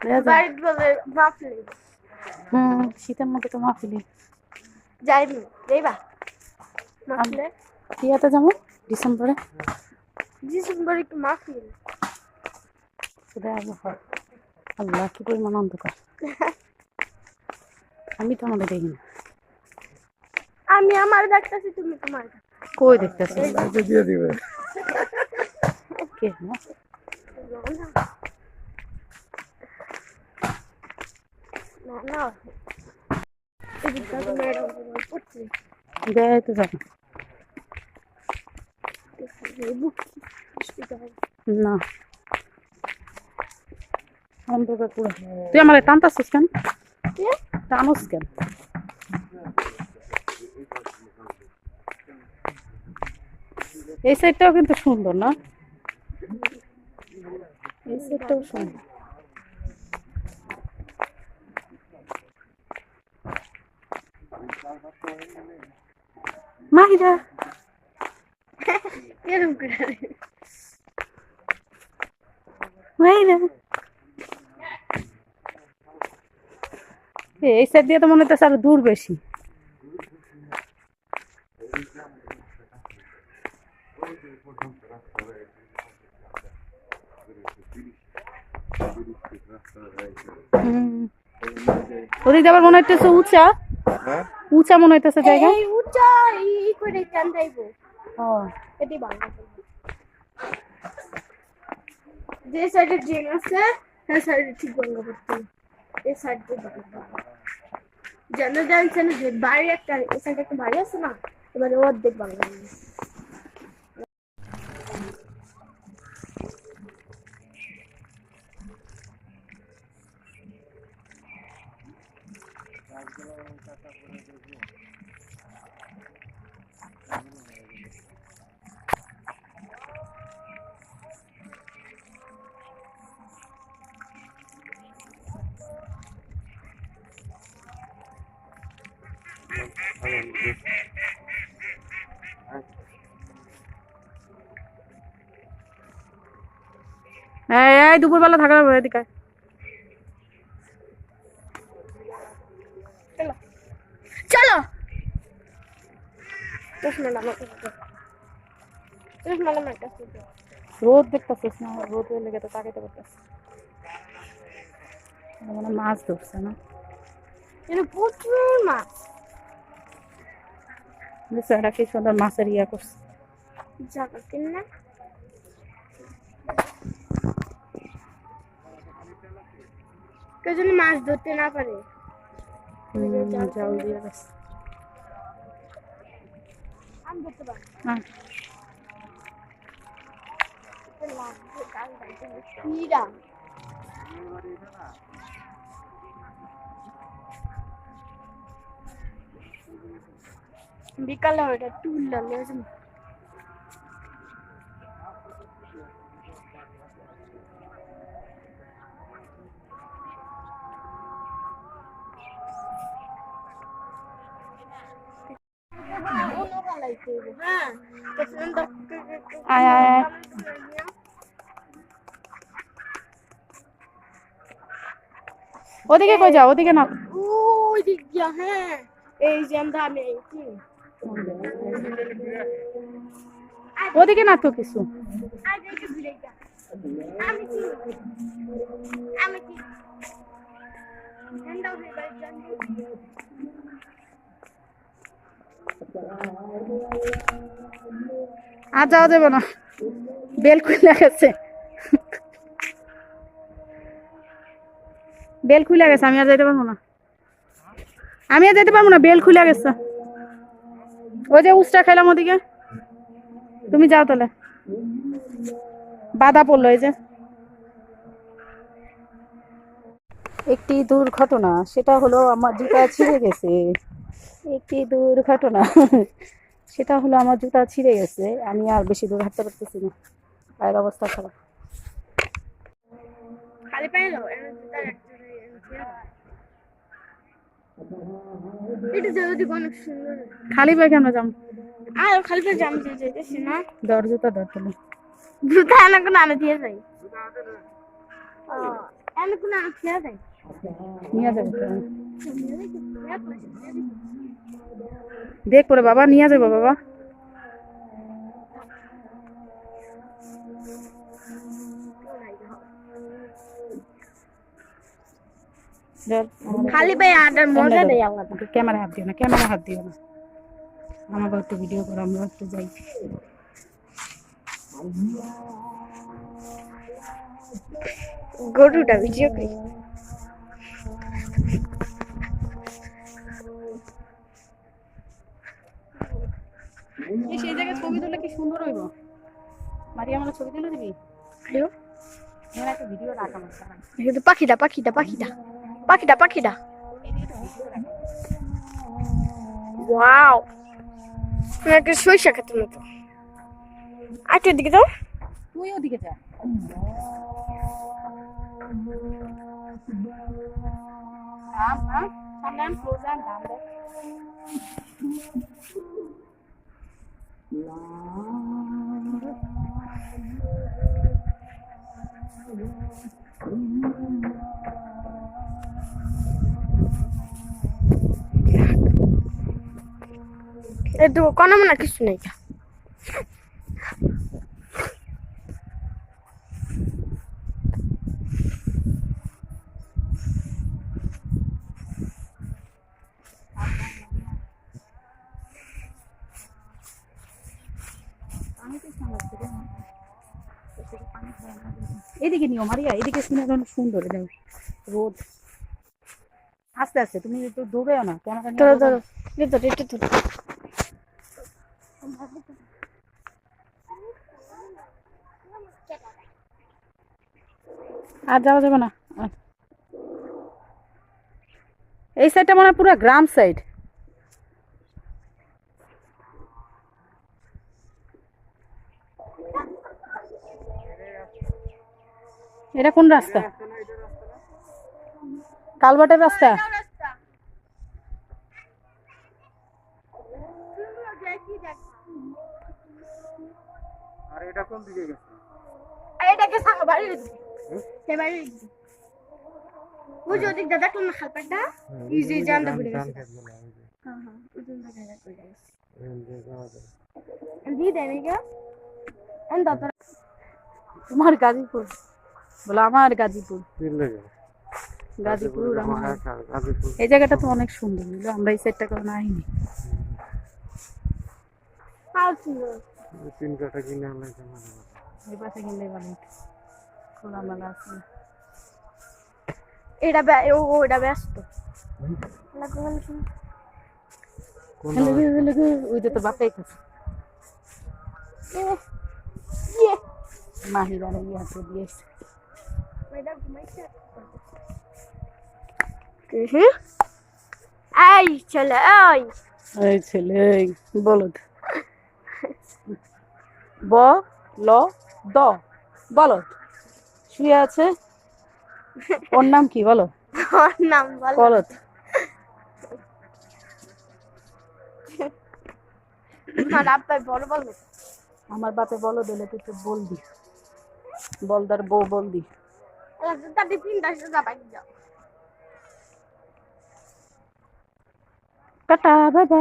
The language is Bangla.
বাড়িতে বলে মাফলি হুম শীতের মধ্যে তো মাহফিলি যাইবি যাইবা। মাফলে ইয়াতে যাব ডিসেম্বরে। ডিসেম্বরে কি মাফলি সেটা আবহাওয়া আল্লাহ কি পরিমাণ অন্ধকার। আমি তো আমাদের দেখি না আমি আমার দেখতেছি তুমি তোমার কই দেখতেছি? দিয়ে দিবে। কে না না না এদিকটা তো ম্যাডাম পড়ছে দেয় তো যাবে পুরো তুই আমার টানতাছিস কেন টানোস কেন এই সাইডটাও কিন্তু সুন্দর, না? এই সাইডটাও সুন্দর। মাহিরা এরকম করে মাহিরা এ, এই সাইড দিয়ে তো মনে হচ্ছে আরও দূর বেশি। হুম। ওদিক আবার মনে হইতেছে উঁচা। হ্যাঁ? উঁচা মনে হইতেছে জায়গা। এই উঁচা এই করে টান যাইবো ও এটি বাংলা যে সাইডে ড্রেন আছে সেই সাইডে ঠিক বাংলা করতে হবে। এই সাইড দিয়ে বাংলা যেন জানছে না যে বাড়ি একটা এই সাইডে একটা বাড়ি আছে না এবারে অর্ধেক বাংলা বলবে। এই এই দুপুরবেলা থাকা যাবে এদিকে। চলো। রোদ দেখতেছিস না? রোদ লেগে তো তাকাইতে পারতেছিস মানে মাছ ধরছে না। প্রচুর মাছ। বুঝছ কি সুন্দর মাছের ইয়া করছে। কিনা কেউ যেন মাছ ধরতে না পারে। জাল দিয়ে গেছে। হ্যাঁ হীরা বিকালে ওটা তুললে লেজম আয় ওদিকে কই যাও ওদিকে না ওই দিক দিয়া হ্যাঁ। এই যে আমরা আমি ওদিকে না তো কিছু। আর যাওয়া যাবে না। বেল খুলে গেছে। বেল খুলে গেছে, আমি আর যাইতে পারব না। আমি আর যেতে পারব না, বেল খুলে গেছে। ওই যে উস্টা খেলাম ওদিকে। তুমি যাও তাহলে। বাধা পড়ল এই যে। একটি দুর্ঘটনা সেটা হলো আমার জুতা ছিঁড়ে গেছে। একটি দুর্ঘটনা সেটা হলো আমার জুতা ছিঁড়ে গেছে। আমি আর বেশি দূর হাঁটতে পারতেছি না। পায়ের অবস্থা খারাপ। খালি তার এটা যদি অনেক সুন্দর। খালি পায়ে কেন যাম আর খালি পায়ে না। দর জুতা দর তাহলে জুতা আনা কোনো আনা দিয়ে যাই। এন অনেক কোনো খেয়া যায় নিয়ে যাবে। তো। দেখ পরে বাবা নিয়ে যাব বাবা। খালি ভাই আডার মজা আলাদা ক্যামেরা হাত দিও না ক্যামেরা হাত দিও না। আমাকে একটু ভিডিও করো আমরা একটু যাই। গরুটা ভিডিও করি। সেই জায়গায় ছবি কি সুন্দর হইব? আমার ছবি তুলে দিবি? এখানে একটা ভিডিও রাখা পাখিটা পাখিটা পাখিটা। পাখিটা পাখিটা। ওয়াও একটা সরিষা খেতে মতো। আরেকটার দিকে যাও। তুই ওদিকে যা। আম আম সামনে আম ক্লোজ আম দাম দেখ এ তো কোনো মনে কিছু নেই। এদিকে নিও মারিয়া এদিকে সিনে অনেক সুন্দর রোদ। আস্তে আস্তে তুমি একটু দৌড়েও না ক্যামেরা ধরো ধরো ধরো। আর যাওয়া যাবে না? এই সাইডটা মনে পুরো গ্রাম সাইড এটা কোন রাস্তা? কালবাটের রাস্তা? ওদিক দাদা কোন গেছে। হ্যাঁ হ্যাঁ ওই জন্য দেখা করে গেছে। দি দেনে কে এন্ড দাদা। তোমার গাজীপুর। বলো আমার গাজীপুর। গাজীপুর এই জায়গাটা তো অনেক সুন্দর বুঝলো? আমরা এই সাইডটা কোনো আইনি তিন কাটা কিনে আনলাই মানে এই পাশে গেলে ভালো হতো। খোলামেলা আছে। এটা ও এটা ব্যস্ত। ওই তো ইয়ে। হাতে দিয়েছে। এই এই। এই ছেলে বলদ ব ল দ বলদ শুয়ে আছে? ওর নাম কি বলো? তোর নাম বল। বলদ আব্বাই বড় বল আমার বাপে বলো দিলে তুই তো বলবি। বলদার বউ তিনটা সোজা যাও টাটা বাই।